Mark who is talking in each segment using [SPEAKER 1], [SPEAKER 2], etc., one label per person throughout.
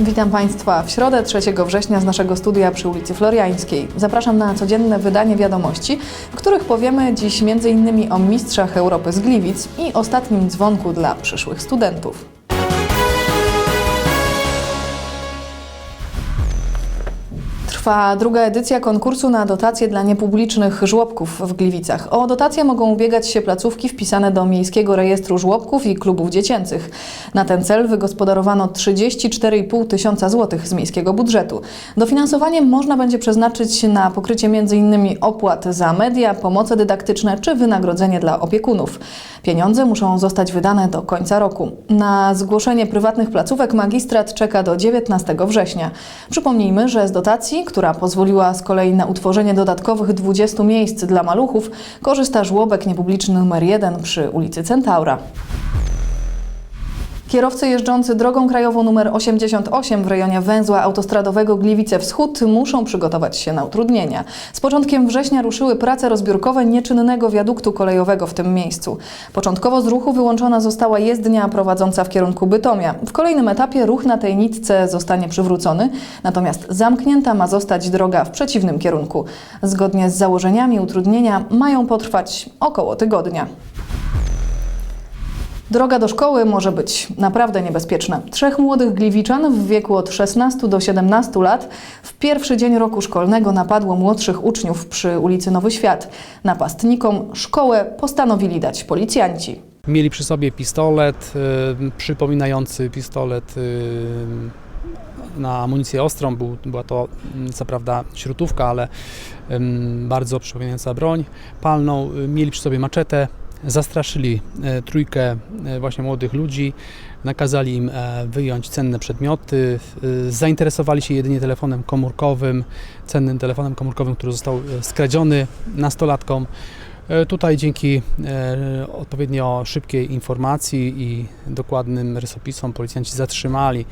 [SPEAKER 1] Witam Państwa w środę 3 września z naszego studia przy ulicy Floriańskiej. Zapraszam na codzienne wydanie wiadomości, w których powiemy dziś m.in. o mistrzach Europy z Gliwic i ostatnim dzwonku dla przyszłych studentów. Trwa druga edycja konkursu na dotacje dla niepublicznych żłobków w Gliwicach. O dotacje mogą ubiegać się placówki wpisane do Miejskiego Rejestru Żłobków i Klubów Dziecięcych. Na ten cel wygospodarowano 34,5 tysiąca złotych z miejskiego budżetu. Dofinansowanie można będzie przeznaczyć na pokrycie m.in. opłat za media, pomoce dydaktyczne czy wynagrodzenie dla opiekunów. Pieniądze muszą zostać wydane do końca roku. Na zgłoszenie prywatnych placówek magistrat czeka do 19 września. Przypomnijmy, że z dotacji, która pozwoliła z kolei na utworzenie dodatkowych 20 miejsc dla maluchów, korzysta żłobek niepubliczny numer 1 przy ulicy Centaura. Kierowcy jeżdżący drogą krajową nr 88 w rejonie węzła autostradowego Gliwice Wschód muszą przygotować się na utrudnienia. Z początkiem września ruszyły prace rozbiórkowe nieczynnego wiaduktu kolejowego w tym miejscu. Początkowo z ruchu wyłączona została jezdnia prowadząca w kierunku Bytomia. W kolejnym etapie ruch na tej nitce zostanie przywrócony, natomiast zamknięta ma zostać droga w przeciwnym kierunku. Zgodnie z założeniami utrudnienia mają potrwać około tygodnia. Droga do szkoły może być naprawdę niebezpieczna. Trzech młodych gliwiczan w wieku od 16 do 17 lat w pierwszy dzień roku szkolnego napadło młodszych uczniów przy ulicy Nowy Świat. Napastnikom szkołę postanowili dać policjanci.
[SPEAKER 2] Mieli przy sobie pistolet, y, przypominający pistolet y, na amunicję ostrą. Był, była to mm, co prawda śrutówka, ale ym, bardzo przypominająca broń palną. Y, Mieli przy sobie maczetę, zastraszyli e, trójkę e, właśnie młodych ludzi, nakazali im e, wyjąć cenne przedmioty, zainteresowali się jedynie telefonem komórkowym, cennym telefonem komórkowym, który został skradziony nastolatkom. E, Tutaj dzięki e, odpowiednio szybkiej informacji i dokładnym rysopisom policjanci zatrzymali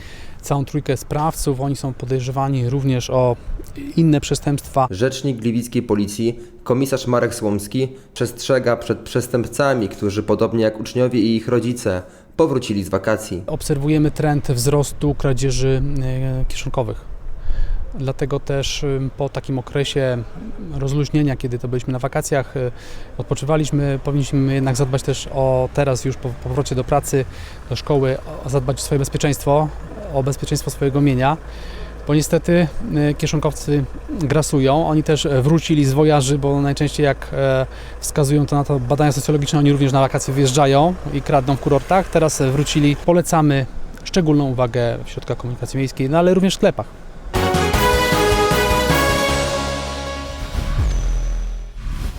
[SPEAKER 2] całą trójkę sprawców. Oni są podejrzewani również o inne przestępstwa.
[SPEAKER 3] Rzecznik Gliwickiej Policji, komisarz Marek Słomski, przestrzega przed przestępcami, którzy podobnie jak uczniowie i ich rodzice powrócili z wakacji.
[SPEAKER 2] Obserwujemy trend wzrostu kradzieży e, kieszonkowych. Dlatego też po takim okresie rozluźnienia, kiedy to byliśmy na wakacjach, y, odpoczywaliśmy, powinniśmy jednak zadbać też o teraz już po po powrocie do pracy, do szkoły, zadbać o swoje bezpieczeństwo, o bezpieczeństwo swojego mienia. Bo niestety y, kieszonkowcy grasują. Oni też wrócili z wojaży, bo najczęściej jak e, wskazują to na to badania socjologiczne, oni również na wakacje wyjeżdżają i kradną w kurortach. Teraz wrócili. Polecamy szczególną uwagę w środkach komunikacji miejskiej, no ale również w sklepach.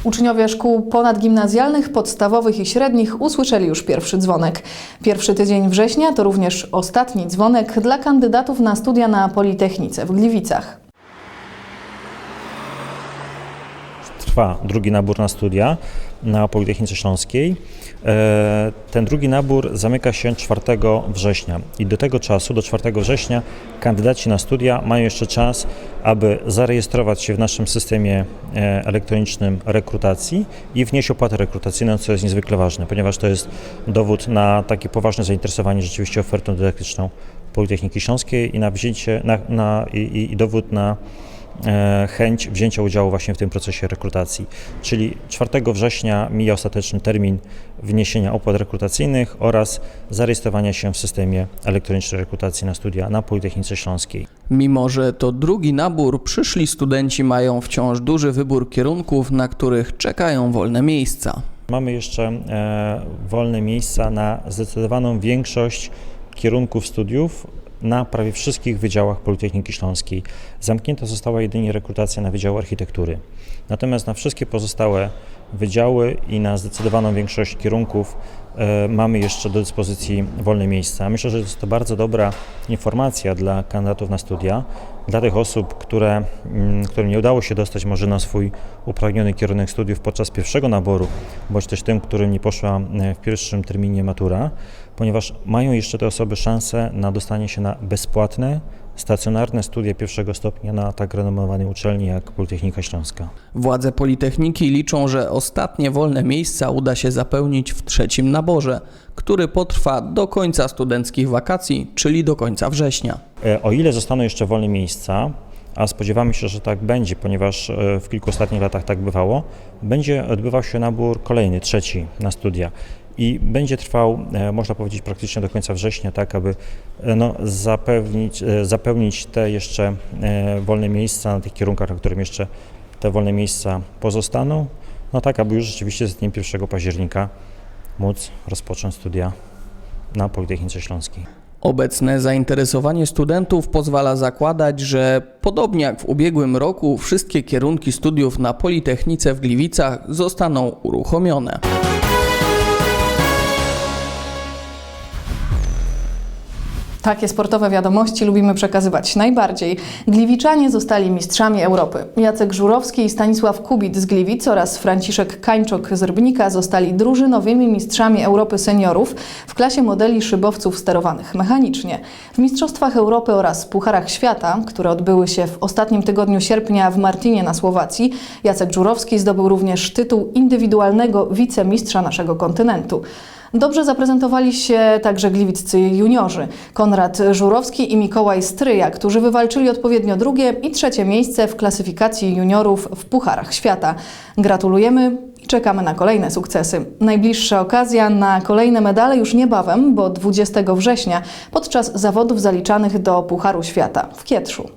[SPEAKER 1] Uczniowie szkół ponadgimnazjalnych, podstawowych i średnich usłyszeli już pierwszy dzwonek. Pierwszy tydzień września to również ostatni dzwonek dla kandydatów na studia na Politechnice w Gliwicach.
[SPEAKER 4] Trwa drugi nabór na studia na Politechnice Śląskiej. E, Ten drugi nabór zamyka się 4 września i do tego czasu, do 4 września, kandydaci na studia mają jeszcze czas, aby zarejestrować się w naszym systemie e, elektronicznym rekrutacji i wnieść opłatę rekrutacyjną, co jest niezwykle ważne, ponieważ to jest dowód na takie poważne zainteresowanie rzeczywiście ofertą dydaktyczną Politechniki Śląskiej i na wzięcie, na, na, i, i- dowód na chęć wzięcia udziału właśnie w tym procesie rekrutacji. Czyli 4 września mija ostateczny termin wniesienia opłat rekrutacyjnych oraz zarejestrowania się w systemie elektronicznej rekrutacji na studia na Politechnice Śląskiej.
[SPEAKER 5] Mimo, że to drugi nabór, przyszli studenci mają wciąż duży wybór kierunków, na których czekają wolne miejsca.
[SPEAKER 4] Mamy jeszcze e, wolne miejsca na zdecydowaną większość kierunków studiów na prawie wszystkich wydziałach Politechniki Śląskiej. Zamknięta została jedynie rekrutacja na Wydział Architektury. Natomiast na wszystkie pozostałe wydziały i na zdecydowaną większość kierunków e, mamy jeszcze do dyspozycji wolne miejsca. Myślę, że jest to bardzo dobra informacja dla kandydatów na studia, dla tych osób, które, mm, którym nie udało się dostać może na swój upragniony kierunek studiów podczas pierwszego naboru, bądź też tym, którym nie poszła e, w pierwszym terminie matura, ponieważ mają jeszcze te osoby szansę na dostanie się na bezpłatne, stacjonarne studia pierwszego stopnia na tak renomowanej uczelni jak Politechnika Śląska.
[SPEAKER 5] Władze Politechniki liczą, że ostatnie wolne miejsca uda się zapełnić w trzecim naborze, który potrwa do końca studenckich wakacji, czyli do końca września.
[SPEAKER 4] E, O ile zostaną jeszcze wolne miejsca, a spodziewamy się, że tak będzie, ponieważ e, w kilku ostatnich latach tak bywało, będzie odbywał się nabór kolejny, trzeci na studia. I będzie trwał, e, można powiedzieć, praktycznie do końca września, tak aby e, no, zapewnić, zapełnić te jeszcze wolne miejsca na tych kierunkach, na którym jeszcze te wolne miejsca pozostaną, no tak, aby już rzeczywiście z dniem 1 października móc rozpocząć studia na Politechnice Śląskiej.
[SPEAKER 5] Obecne zainteresowanie studentów pozwala zakładać, że podobnie jak w ubiegłym roku, wszystkie kierunki studiów na Politechnice w Gliwicach zostaną uruchomione.
[SPEAKER 1] Takie sportowe wiadomości lubimy przekazywać najbardziej. Gliwiczanie zostali mistrzami Europy. Jacek Żurowski i Stanisław Kubit z Gliwic oraz Franciszek Kańczok z Rybnika zostali drużynowymi mistrzami Europy seniorów w klasie modeli szybowców sterowanych mechanicznie. W Mistrzostwach Europy oraz Pucharach Świata, które odbyły się w ostatnim tygodniu sierpnia w Martinie na Słowacji, Jacek Żurowski zdobył również tytuł indywidualnego wicemistrza naszego kontynentu. Dobrze zaprezentowali się także gliwiccy juniorzy. Konrad Żurowski i Mikołaj Stryja, którzy wywalczyli odpowiednio drugie i trzecie miejsce w klasyfikacji juniorów w Pucharach Świata. Gratulujemy i czekamy na kolejne sukcesy. Najbliższa okazja na kolejne medale już niebawem, bo 20 września podczas zawodów zaliczanych do Pucharu Świata w Kietrzu.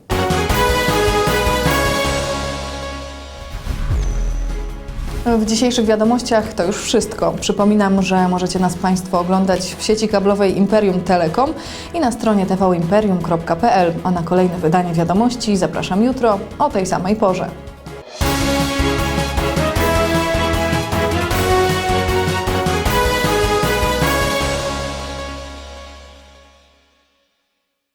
[SPEAKER 1] W dzisiejszych wiadomościach to już wszystko. Przypominam, że możecie nas Państwo oglądać w sieci kablowej Imperium Telekom i na stronie tvimperium.pl, a na kolejne wydanie wiadomości zapraszam jutro o tej samej porze.